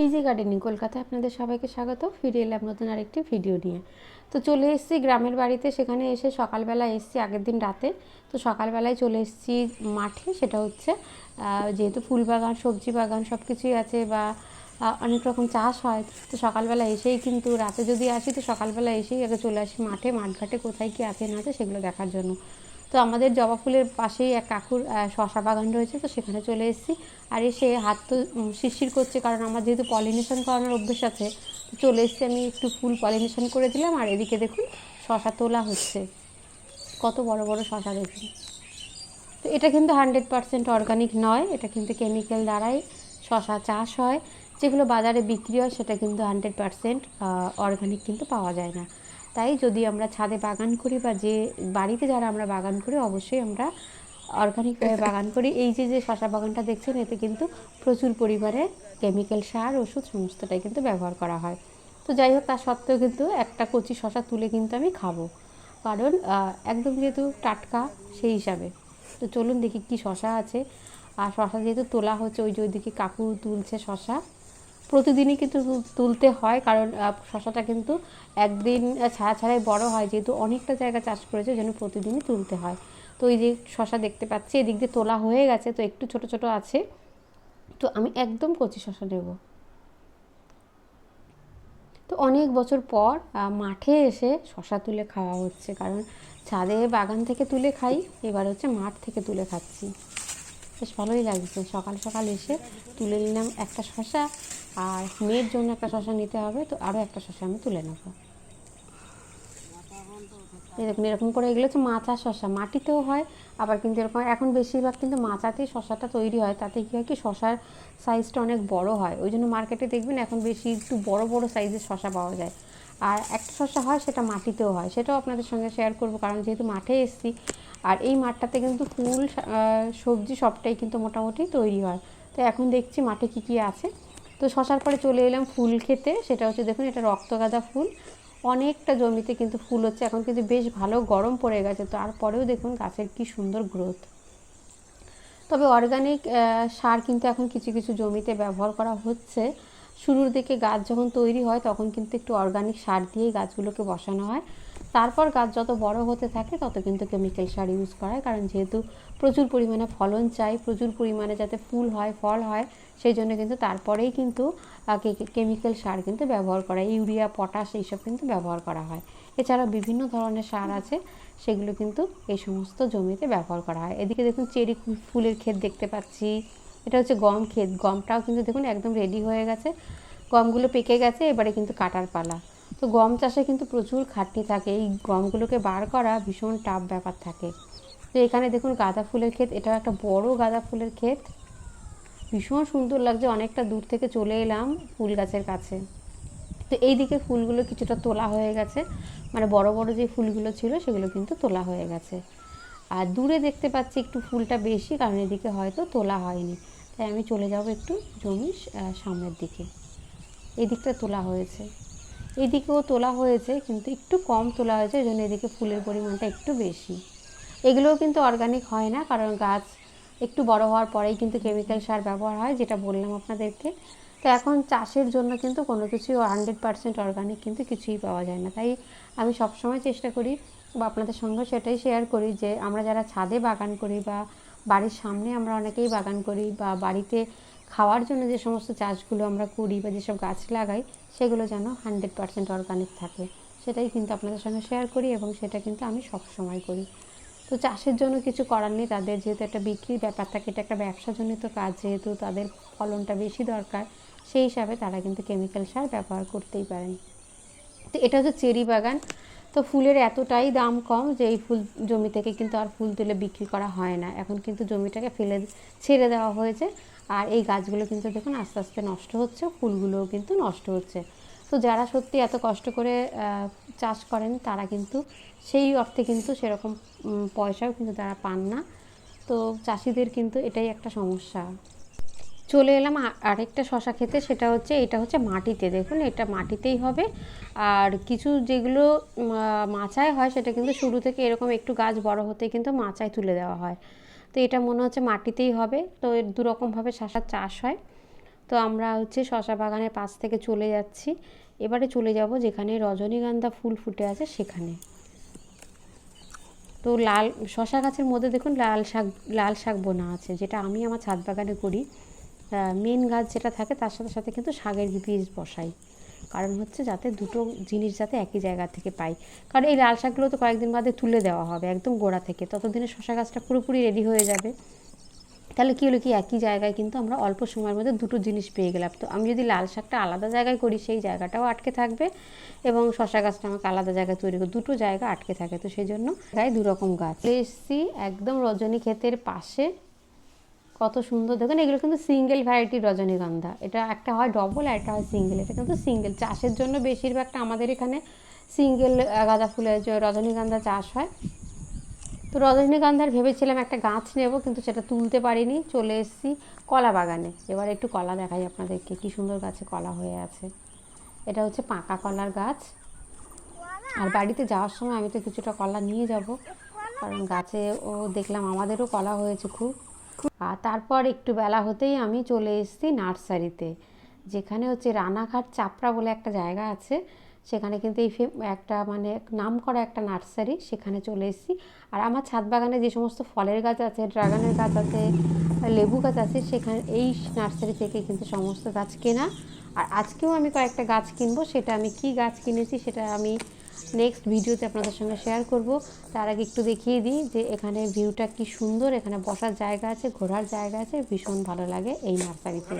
Easy gardening কলকাতায় আপনাদের সবাইকে স্বাগত। ফিরে এলাম নতুন আরেকটি ভিডিও নিয়ে। তো চলে এসেছি গ্রামের বাড়িতে, সেখানে এসে সকালবেলা এসেছি, আগের দিন রাতে। তো সকালবেলায় চলে এসেছি মাঠে, সেটা হচ্ছে যেহেতু ফুল বাগান, সবজি বাগান সব কিছুই আছে বা অনেক রকম চাষ হয়, তো সকালবেলা এসেই কিন্তু, রাতে যদি আসি তো সকালবেলা এসেই আগে চলে আসি মাঠে। মাঠঘাটে কোথায় কী আছে না আছে সেগুলো দেখার জন্য। তো আমাদের জবা ফুলের পাশেই এক কাকুর শশা বাগান রয়েছে, তো সেখানে চলে এসেছি। আর এসে হাত তো শিরশির করছে, কারণ আমার যেহেতু পলিনেশন করানোর অভ্যেস আছে চলে এসেছি আমি একটু ফুল পলিনেশন করে দিলাম। আর এদিকে দেখুন, শশা তোলা হচ্ছে। কত বড় বড় শশা দেখুন। তো এটা কিন্তু হান্ড্রেড পারসেন্ট অর্গানিক নয়, এটা কিন্তু কেমিক্যাল দ্বারাই শশা চাষ হয়। যেগুলো বাজারে বিক্রি হয়, সেটা কিন্তু হান্ড্রেড পারসেন্ট অর্গানিক কিন্তু পাওয়া যায় না। তাই যদি আমরা ছাদে বাগান করি বা যে বাড়িতে যারা আমরা বাগান করি, অবশ্যই আমরা অর্গানিকভাবে বাগান করি। এই যে যে শশা বাগানটা দেখছেন, এতে কিন্তু প্রচুর পরিমাণে কেমিক্যাল সার, ওষুধ সমস্তটাই কিন্তু ব্যবহার করা হয়। তো যাই হোক তার সত্ত্বেও কিন্তু একটা কচি শশা তুলে কিন্তু আমি খাব। কারণ একদম যেহেতু টাটকা, সেই হিসাবে। তো চলুন দেখি কি শশা আছে। আর শশা যেহেতু তোলা হচ্ছে, ওই যে ওইদিকে কাকু তুলছে শশা প্রতিদিনই কিন্তু তুলতে হয়। কারণ শশাটা কিন্তু একদিন ছাড়া ছাড়াই বড় হয়। যেহেতু অনেকটা জায়গা চাষ করেছে জন্য প্রতিদিনই তুলতে হয়। তো এই যে শশা দেখতে পাচ্ছি, এদিক দিয়ে তোলা হয়ে গেছে। তো একটু ছোট ছোট আছে। তো আমি একদম কচি শশা নেব। তো অনেক বছর পর মাঠে এসে শশা তুলে খাওয়া হচ্ছে। কারণ, ছাদে বাগান থেকে তুলে খাই, এবার হচ্ছে মাঠ থেকে তুলে খাচ্ছি। বেশ ভালোই লাগছে। সকাল সকাল এসে তুলে নিলাম একটা শশা। আর মেয়ের জন্য একটা শশা নিতে হবে, তো আরও একটা শশা আমি তুলে নেব। দেখুন, এরকম করে এগুলো হচ্ছে মাচা শশা। মাটিতেও হয়, আবার কিন্তু এরকম এখন বেশিরভাগ কিন্তু মাচাতেই শশাটা তৈরি হয়। তাতে কী হয় কি, শশার সাইজটা অনেক বড় হয়। ওই জন্য মার্কেটে দেখবেন এখন বেশি একটু বড় বড় সাইজের শশা পাওয়া যায়। আর একটা শশা হয়, সেটা মাটিতেও হয়। সেটাও আপনাদের সঙ্গে শেয়ার করব, কারণ যেহেতু মাঠে এসেছি, আর এই মাঠটাতে কিন্তু ফুল সবজি সবটাই কিন্তু মোটামুটি তৈরি হয়। তো এখন দেখছি মাঠে কী কী আছে। তো শশার পরে চলে এলাম ফুল খেতে। সেটা হচ্ছে দেখুন, এটা রক্তগাঁদা ফুল। অনেকটা জমিতে কিন্তু ফুল হচ্ছে, এখন কিন্তু বেশ ভালো গরম পড়ে গেছে। তারপরেও দেখুন গাছের কি সুন্দর গ্রোথ তবে অর্গানিক সার কিন্তু এখন কিছু কিছু জমিতে ব্যবহার করা হচ্ছে। শুরুর দিকে গাছ যখন তৈরি হয়, তখন কিন্তু একটু অর্গানিক সার দিয়েই গাছগুলোকে বসানো হয়। তারপর গাছ যত বড় হতে থাকে, তত কিন্তু কেমিক্যাল সার ইউজ করা হয়। কারণ যেহেতু প্রচুর পরিমাণে ফলন চাই, প্রচুর পরিমাণে যাতে ফুল হয়, ফল হয়, সেই জন্য কিন্তু তারপরেই কিন্তু কেমিক্যাল সার কিন্তু ব্যবহার করা ইউরিয়া পটাশ এইসব কিন্তু ব্যবহার করা হয়। এছাড়া বিভিন্ন ধরনের সার আছে, সেগুলো কিন্তু এই সমস্ত জমিতে ব্যবহার করা হয়। এদিকে দেখুন, চেরি ফুলের ক্ষেত দেখতে পাচ্ছি। এটা হচ্ছে গম ক্ষেত। গমটাও কিন্তু দেখুন একদম রেডি হয়ে গেছে। গমগুলো পেকে গেছে, এবারে কিন্তু কাটার পালা। তো গম চাষে কিন্তু প্রচুর খাটনি থাকে। এই গমগুলোকে বার করা ভীষণ টাফ ব্যাপার থাকে। তো এখানে দেখুন গাঁদা ফুলের ক্ষেত এটাও একটা বড় গাঁদা ফুলের ক্ষেত। ভীষণ সুন্দর লাগছে, অনেকটা দূর থেকে চলে এলাম ফুল গাছের কাছে। তো এই দিকে ফুলগুলো কিছুটা তোলা হয়ে গেছে। মানে বড় বড় যে ফুলগুলো ছিল, সেগুলো কিন্তু তোলা হয়ে গেছে। আর দূরে দেখতে পাচ্ছি একটু ফুলটা বেশি, কারণ এদিকে হয়তো তোলা হয়নি। তাই আমি চলে যাব একটু জমির সামনের দিকে। এই দিকটা তোলা হয়েছে। এদিকেও তোলা হয়েছে, কিন্তু একটু কম তোলা হয়েছে, এই জন্য এদিকে ফুলের পরিমাণটা একটু বেশি। এগুলোও কিন্তু অর্গানিক হয় না, কারণ গাছ একটু বড় হওয়ার পরেই কিন্তু কেমিক্যাল সার ব্যবহার হয়, যেটা বললাম আপনাদেরকে। তো এখন চাষের জন্য কিন্তু কোনো কিছুই হান্ড্রেড পারসেন্ট অর্গানিক কিন্তু কিছুই পাওয়া যায় না। তাই আমি সবসময় চেষ্টা করি বা আপনাদের সঙ্গে সেটাই শেয়ার করি যে আমরা যারা ছাদে বাগান করি বা বাড়ির সামনে আমরা অনেকেই বাগান করি বা বাড়িতে খাওয়ার জন্য যে সমস্ত চাষগুলো আমরা করি বা যেসব গাছ লাগাই, সেগুলো যেন হান্ড্রেড পারসেন্ট অর্গানিক থাকে। সেটাই কিন্তু আপনাদের সঙ্গে শেয়ার করি এবং সেটা কিন্তু আমি সবসময় করি। তো চাষের জন্য কিছু করার নেই, তাদের যেহেতু একটা বিক্রির ব্যাপার থাকে, এটা একটা ব্যবসাজনিত কাজ যেহেতু তাদের ফলনটা বেশি দরকার, সেই হিসাবে তারা কিন্তু কেমিক্যাল সার ব্যবহার করতেই পারেন। তো এটা হচ্ছে চেরি বাগান। তো ফুলের এতটাই দাম কম যে এই ফুল জমি থেকে কিন্তু আর ফুল তুলে বিক্রি করা হয় না। এখন কিন্তু জমিটাকে ফেলে ছেড়ে দেওয়া হয়েছে। আর এই গাছগুলো কিন্তু দেখুন আস্তে আস্তে নষ্ট হচ্ছে, ফুলগুলোও কিন্তু নষ্ট হচ্ছে। তো যারা সত্যি এত কষ্ট করে চাষ করেন, তারা কিন্তু সেই অর্থে কিন্তু সেরকম পয়সাও কিন্তু তারা পান না। তো চাষিদের কিন্তু এটাই একটা সমস্যা। চলে এলাম আরেকটা শশা খেতে সেটা হচ্ছে, এটা হচ্ছে মাটিতে। দেখুন, এটা মাটিতেই হবে। আর কিছু যেগুলো মাচায় হয়, সেটা কিন্তু শুরু থেকে এরকম একটু গাছ বড় হতে কিন্তু মাচায় তুলে দেওয়া হয়। তো এটা মনে হচ্ছে মাটিতেই হবে। তো দুরকমভাবে শশার চাষ হয়। তো আমরা হচ্ছে শশা বাগানের পাশ থেকে চলে যাচ্ছি। এবারে চলে যাব যেখানে রজনীগন্ধা ফুল ফুটে আছে সেখানে। তো লাল শশা গাছের মধ্যে দেখুন লাল শাক লাল শাক বোনা আছে, যেটা আমি আমার ছাদ বাগানে করি। মেন গাছ যেটা থাকে তার সাথে সাথে কিন্তু শাকের বীজ বসাই। কারণ হচ্ছে যাতে দুটো জিনিস যাতে একই জায়গা থেকে পাই। কারণ এই লাল শাকগুলো তো কয়েকদিন বাদে তুলে দেওয়া হবে একদম গোড়া থেকে। ততদিনে শশা গাছটা পুরোপুরি রেডি হয়ে যাবে। তাহলে কী হলো কি? একই জায়গায় কিন্তু আমরা অল্প সময়ের মধ্যে দুটো জিনিস পেয়ে গেলাম। তো আমি যদি লাল শাকটা আলাদা জায়গায় করি, সেই জায়গাটাও আটকে থাকবে এবং শশা গাছটা আমাকে আলাদা জায়গায় তৈরি করি দুটো জায়গা আটকে থাকে। তো সেই জন্য গায়ে দু রকম গাছ এসেছি একদম রজনী ক্ষেতের পাশে কত সুন্দর। দেখুন, এগুলো কিন্তু সিঙ্গেল ভ্যারাইটি রজনীগন্ধা। এটা একটা হয় ডবল আর একটা হয় সিঙ্গেল এটা কিন্তু সিঙ্গেল চাষের জন্য বেশিরভাগটা আমাদের এখানে সিঙ্গেল গাঁদা ফুলের রজনীগন্ধা চাষ হয়। তো রজনীগন্ধার ভেবেছিলাম একটা গাছ নেব, কিন্তু সেটা তুলতে পারিনি। চলে এসেছি কলা বাগানে। এবার একটু কলা দেখাই আপনাদেরকে, কি সুন্দর গাছে কলা হয়ে আছে। এটা হচ্ছে পাকা কলার গাছ। আর বাড়িতে যাওয়ার সময় আমি তো কিছুটা কলা নিয়ে যাব। কারণ গাছে ও দেখলাম আমাদেরও কলা হয়েছে খুব। আর তারপর একটু বেলা হতেই আমি চলে এসেছি নার্সারিতে, যেখানে হচ্ছে রানাঘাট চাপড়া বলে একটা জায়গা আছে। সেখানে কিন্তু এই একটা মানে নাম করা একটা নার্সারি, সেখানে চলে এসেছি। আর আমার ছাদ বাগানে যে সমস্ত ফলের গাছ আছে, ড্রাগনের গাছ আছে, লেবু গাছ আছে, সেখানে এই নার্সারি থেকে কিন্তু সমস্ত গাছ কেনা। আর আজকেও আমি কয়েকটা গাছ কিনবো, সেটা আমি কি গাছ কিনেছি সেটা আমি নেক্সট ভিডিওতে আপনাদের সঙ্গে শেয়ার করব। তার আগে একটু দেখিয়ে দিই যে এখানে ভিউটা কি সুন্দর, এখানে বসার জায়গা আছে, ঘোরার জায়গা আছে, ভীষণ ভালো লাগে এই নার্সারিতে